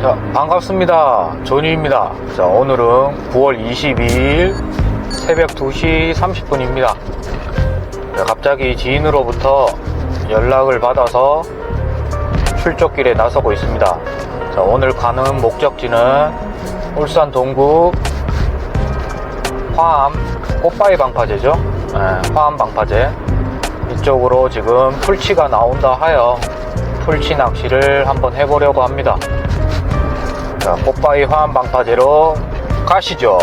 자, 반갑습니다. 조니입니다. 자, 오늘은 9월 22일 새벽 2시 30분입니다. 갑자기 지인으로부터 연락을 받아서 출족길에 나서고 있습니다. 자, 오늘 가는 목적지는 울산 동구 화암 꽃바위 방파제죠. 예, 화암 방파제. 이쪽으로 지금 풀치가 나온다 하여 풀치 낚시를 한번 해보려고 합니다. 자, 꽃바위 화암 방파제로 가시죠.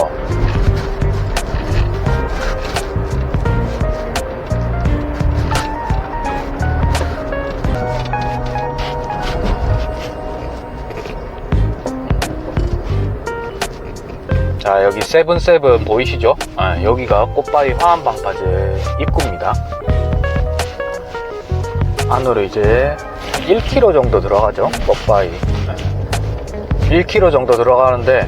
자, 여기 세븐세븐 보이시죠? 아, 여기가 꽃바위 화암 방파제 입구입니다. 안으로 이제 1km 정도 들어가죠. 꽃바위. 1km 정도 들어가는데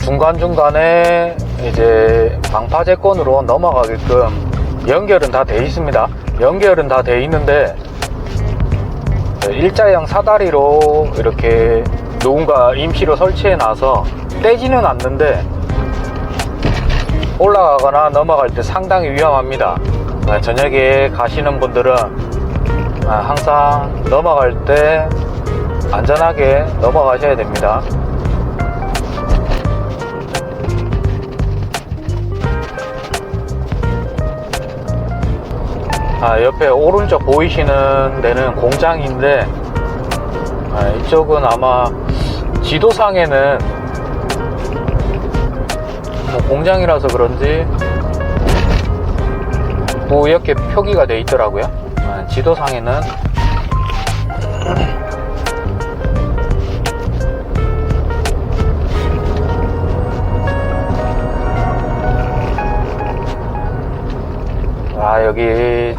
중간중간에 이제 방파제권으로 넘어가게끔 연결은 다 돼 있습니다. 연결은 다 돼 있는데 일자형 사다리로 이렇게 누군가 임시로 설치해 놔서 떼지는 않는데 올라가거나 넘어갈 때 상당히 위험합니다. 아, 저녁에 가시는 분들은 아, 항상 넘어갈 때 안전하게 넘어가셔야 됩니다. 아, 옆에 오른쪽 보이시는 데는 공장인데 아, 이쪽은 아마 지도상에는 뭐 공장이라서 그런지 뭐 이렇게 표기가 돼 있더라고요. 아, 지도상에는 아 여기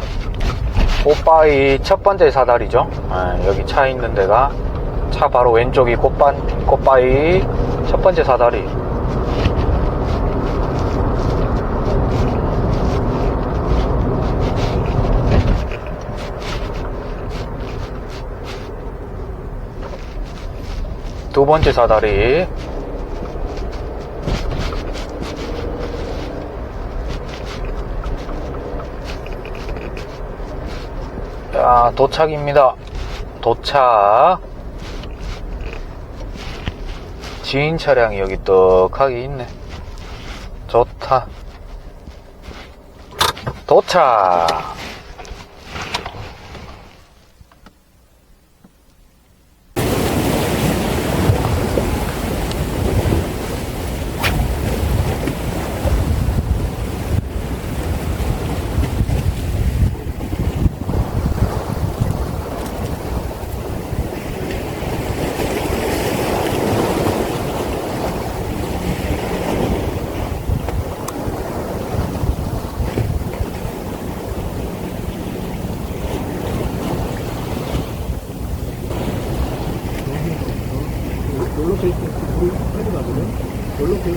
꽃바위 첫 번째 사다리죠. 아, 여기 차 있는 데가 차 바로 왼쪽이 꽃바, 꽃바위 첫 번째 사다리. 두 번째 사다리. 자, 도착입니다. 도착. 지인 차량이 여기 떡하게 있네. 좋다. 도착. 케이크 우리 패